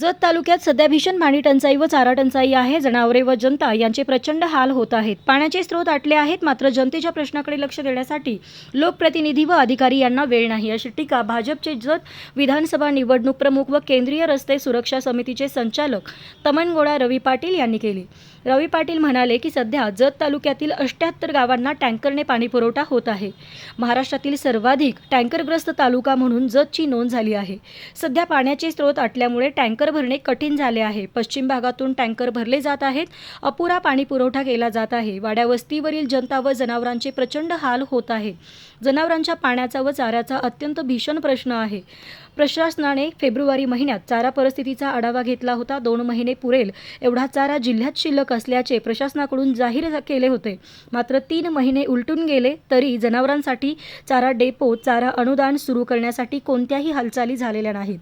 जत तालुक्यात सध्या भीषण पाणी टंचाई व चारा टंचाई आहे. जनावरे व जनता यांचे प्रचंड हाल होत आहेत. पाण्याचे स्रोत आटले आहेत मात्र जनतेच्या प्रश्नाकडे लक्ष देण्यासाठी लोकप्रतिनिधी व अधिकारी यांना वेळ नाही. अशी टीका भाजपचे जत विधानसभा निवडणूक प्रमुख व केंद्रीय रस्ते सुरक्षा समितीचे संचालक तमनगोडा रवी पाटील यांनी केली. रवी पाटील म्हणाले की सध्या जत तालुक्यातील अष्ट्याहत्तर गावांना टँकरने पाणीपुरवठा होत आहे. महाराष्ट्रातील सर्वाधिक टँकरग्रस्त तालुका म्हणून जतची नोंद झाली आहे. सध्या पाण्याचे स्रोत आटल्यामुळे टँकर भरणे कठीण झाले आहे. पश्चिम भागातून टँकर भरले जात आहेत. अपुरा पाणीपुरवठा केला जात आहे. वाड्या वस्तीवरील जनता व जनावरांचे प्रचंड हाल होत आहे. जनावरांच्या पाण्याचा व चाऱ्याचा अत्यंत भीषण प्रश्न आहे. प्रशासनाने फेब्रुवारी महिन्यात चारा परिस्थितीचा आढावा घेतला होता. दोन महिने पुरेल एवढा चारा जिल्ह्यात शिल्लक असल्याचे प्रशासनाकडून जाहीर केले होते. मात्र तीन महिने उलटून गेले तरी जनावरांसाठी चारा डेपो चारा अनुदान सुरू करण्यासाठी कोणत्याही हालचाली झालेल्या नाहीत.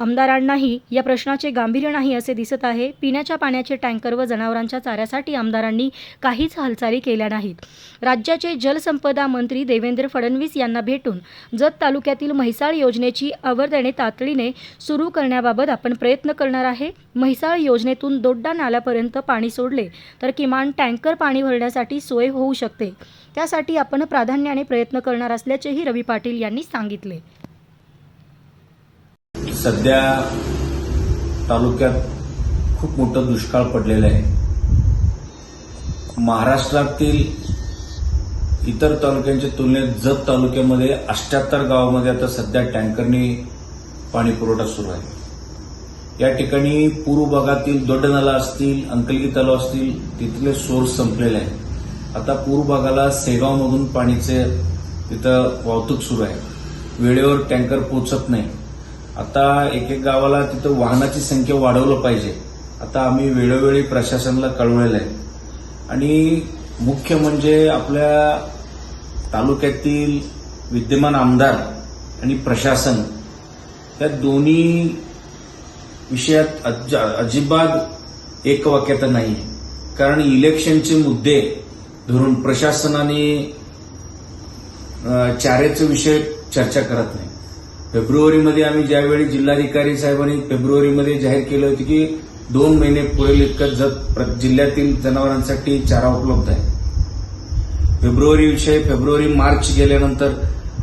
आमदारांनाही या प्रश्नाचे गांभीर्य नाही असे दिसत आहे. पिण्याच्या पाण्याचे टँकर व जनावरांच्या चाऱ्यासाठी आमदारांनी काहीच हालचाली केल्या नाहीत. राज्याचे जलसंपदा मंत्री देवेंद्र फडणवीस यांना भेटून जत तालुक्यातील म्हैसाळ योजनेची आवर्तने तातडीने सुरू करण्याबाबत आपण प्रयत्न करणार आहे. म्हैसाळ योजनेतून दोड्डा नाल्यापर्यंत पाणी सोडले तर किमान टँकर पाणी भरण्यासाठी सोय होऊ शकते. त्यासाठी आपण प्राधान्याने प्रयत्न करणार असल्याचेही रवी पाटील यांनी सांगितले. सध्या तालुक्यात खूप मोठं दुष्काळ पडलेलं आहे. महाराष्ट्रातील इतर तालुक्यांच्या तुलनेत जत तालुक्यामध्ये अष्ट्याहत्तर गावामध्ये आता सध्या टँकरने पाणी पुरवठा सुरू आहे. या ठिकाणी पूर्व भागातील दोड्डनाला असतील अंकलगी तलाव असतील तिथले सोर्स संपलेले आहेत. आता पूर्व भागाला सेगावमधून पाणीचे तिथं वाहतूक सुरू आहे. वेळेवर टँकर पोचत नाही. आता एक एक गावाला तिथं वाहनाची संख्या वाढवलं पाहिजे. आता आम्ही वेळोवेळी प्रशासनाला कळवलेलं आहे. आणि मुख्य म्हणजे आपल्या तालुक्यातील विद्यमान आमदार आणि प्रशासन या दोन्ही विषयात अजिबात एकवाक्यता नाही. कारण इलेक्शनचे मुद्दे धरून प्रशासनाने अ, विषय चर्चा करत नाही. फेब्रुवारीमध्ये आम्ही ज्यावेळी जिल्हाधिकारी साहेबांनी फेब्रुवारीमध्ये जाहीर केलं होतं की दोन महिने पुरेल इतकं जत प्र- जिल्ह्यातील जनावरांसाठी चारा उपलब्ध आहे. फेब्रुवारी विषय फेब्रुवारी मार्च गेल्यानंतर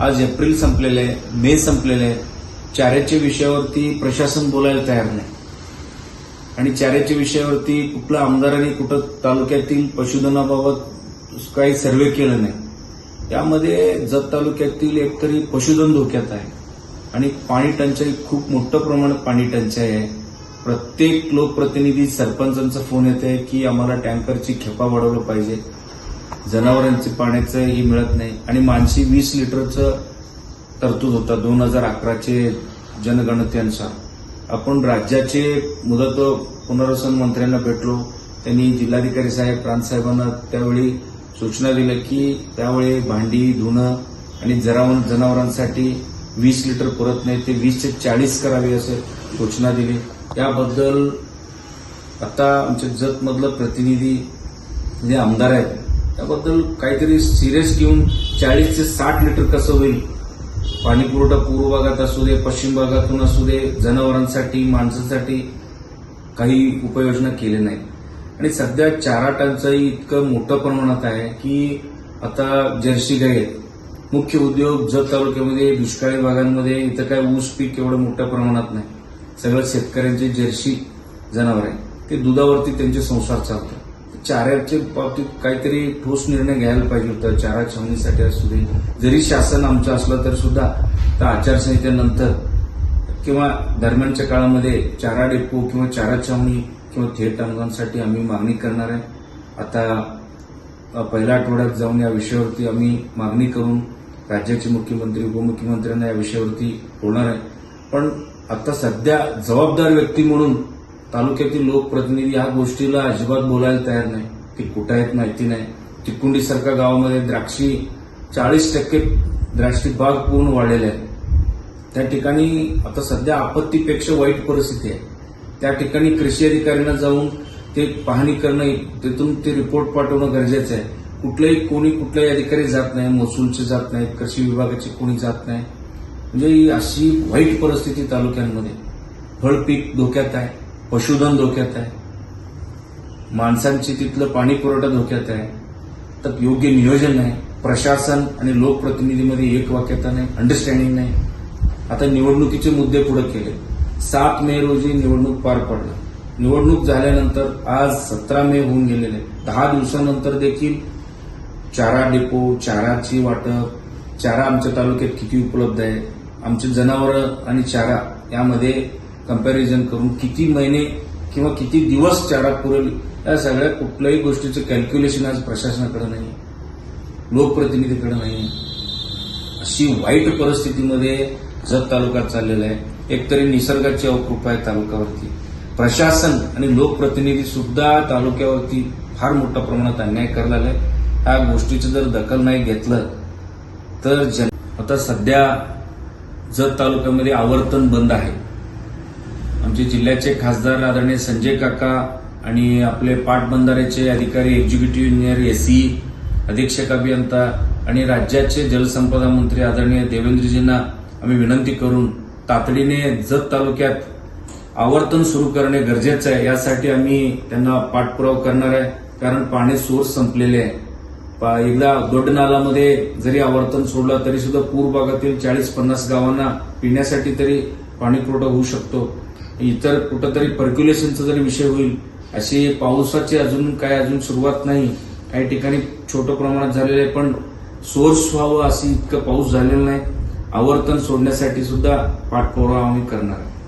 आज एप्रिल संपलेले आहे मे संपलेले आहे. चाऱ्याच्या विषयावरती प्रशासन बोलायला तयार नाही. आणि चाऱ्याच्या विषयावरती कुठलं आमदारांनी कुठं तालुक्यातील पशुधनाबाबत काही सर्वे केलं नाही. त्यामध्ये जत तालुक्यातील एकतरी पशुधन धोक्यात आहे. आणि पाणी टंचाई खूप मोठं प्रमाणात पाणी टंचाई आहे. प्रत्येक लोकप्रतिनिधी सरपंचांचा फोन येत आहे की आम्हाला टँकरची खेपा वाढवलं पाहिजे. जनावरांचे पाण्याचं ही मिळत नाही. आणि माणशी वीस लिटरचं तरतूद होता दोन हजार अकराचे जनगणतेनुसार आपण राज्याचे मुदत पुनर्वसन मंत्र्यांना भेटलो. त्यांनी जिल्हाधिकारी साहेब प्रांतसाहेबांना त्यावेळी सूचना दिल्या की त्यावेळी भांडी धुणं आणि जरावण जनावरांसाठी वीस लिटर पुरत नाही ते वीस ते चाळीस करावे असे सूचना दिली. याबद्दल आता आमच्या जतमधलं प्रतिनिधी जे आमदार आहेत त्याबद्दल काहीतरी सिरियस घेऊन चाळीस ते साठ लिटर कसं होईल पाणी पुरवठा पूर्व भागात असू दे पश्चिम भागातून असू दे जनावरांसाठी माणसासाठी काही उपाययोजना केल्या नाहीत आणि सध्या चारा टंचाई इतकं मोठं प्रमाणात आहे की आता जर्सी गाई आहेत. मुख्य उद्योग जत तालुक्यामध्ये दुष्काळी भागांमध्ये इथं काय ऊस पीक एवढं मोठ्या प्रमाणात नाही. सगळं शेतकऱ्यांचे जर्सी जनावर आहे ते दुधावरती त्यांचे संसार चालतात चाऱ्याच्या बाबतीत काहीतरी ठोस निर्णय घ्यायला पाहिजे होता. चारा छावणीसाठी असू दे. जरी शासन आमचं असलं तर सुद्धा तर आचारसंहितेनंतर किंवा दरम्यानच्या काळामध्ये चारा डेपो किंवा चारा छावणी किंवा थेट अंगांसाठी आम्ही मागणी करणार आहे. आता पहिल्या आठवड्यात जाऊन या विषयावरती आम्ही मागणी करून राज्याचे मुख्यमंत्री उपमुख्यमंत्र्यांना या विषयावरती बोलणार आहे. पण आता सध्या जबाबदार व्यक्ती म्हणून तालुक्यातील लोकप्रतिनिधी ह्या गोष्टीला अजिबात बोलायला तयार नाही. ती कुठं आहेत माहिती नाही. तिकुंडी सारख्या गावामध्ये द्राक्षी चाळीस टक्के द्राक्षी बाग पूर्ण वाढलेले आहेत. त्या ठिकाणी आता सध्या आपत्तीपेक्षा वाईट परिस्थिती आहे. त्या ठिकाणी कृषी अधिकाऱ्यांना जाऊन ते पाहणी करणं तिथून ते रिपोर्ट पाठवणं गरजेचं आहे. कुठलंही कोणी कुठल्याही अधिकारी जात नाही महसूलचे जात नाहीत कृषी विभागाचे कोणी जात नाही. म्हणजे ही अशी वाईट परिस्थिती तालुक्यांमध्ये. फळपीक धोक्यात आहे. पशुधन धोक्यात आहे. माणसांची तिथलं पाणी पुरवठा धोक्यात आहे. तर योग्य नियोजन नाही. प्रशासन आणि लोकप्रतिनिधीमध्ये एक वाक्यता नाही अंडरस्टँडिंग नाही. आता निवडणुकीचे मुद्दे पुढे केले. सात मे रोजी निवडणूक पार पडला. निवडणूक झाल्यानंतर आज सतरा मे होऊन गेलेले. दहा दिवसानंतर देखील चारा डेपो चाराची वाटप चारा आमच्या तालुक्यात किती उपलब्ध आहे आमचे जनावरं आणि चारा यामध्ये कंपॅरिझन करून किती महिने किंवा किती दिवस चारा पुरेल या सगळ्या कुठल्याही गोष्टीचं कॅल्क्युलेशन आज प्रशासनाकडे नाही लोकप्रतिनिधीकडे नाही अशी वाईट परिस्थितीमध्ये जत तालुका चाललेला आहे. एकतरी निसर्गाची अवकृपा आहे तालुक्यावरती. प्रशासन आणि लोकप्रतिनिधी सुद्धा तालुक्यावरती फार मोठ्या प्रमाणात अन्याय करायला आहे ह्या गोष्टीचं जर दखल नाही घेतलं तर जन आता सध्या जत तालुक्यामध्ये आवर्तन बंद आहे. आमचे जिल्ह्याचे खासदार आदरणीय संजय काका आणि आपले पाटबंधाऱ्याचे अधिकारी एक्झिक्युटिव्ह इंजिनियर एसई अधीक्षक अभियंता आणि राज्याचे जलसंपदा मंत्री आदरणीय देवेंद्रजींना आम्ही विनंती करून तातडीने जत तालुक्यात आवर्तन सुरू करणे गरजेचं आहे. यासाठी आम्ही त्यांना पाठपुरावा करणार आहे. कारण पाणी सोर्स संपलेले आहे. एकदा दोडनालामध्ये जरी आवर्तन सोडलं तरी सुद्धा पूर भागातील चाळीस पन्नास गावांना पिण्यासाठी तरी पाणी पुरवठा होऊ शकतो. इतर कुठंतरी पर्क्युलेशनचा जरी विषय होईल अशी पावसाची अजून काय अजून सुरुवात नाही. काही ठिकाणी छोटं प्रमाणात झालेलं आहे पण सोर्स व्हावं अशी इतकं पाऊस झालेला नाही. आवर्तन सोडण्यासाठी सुद्धा पाठपुरावा आम्ही करणार आहे.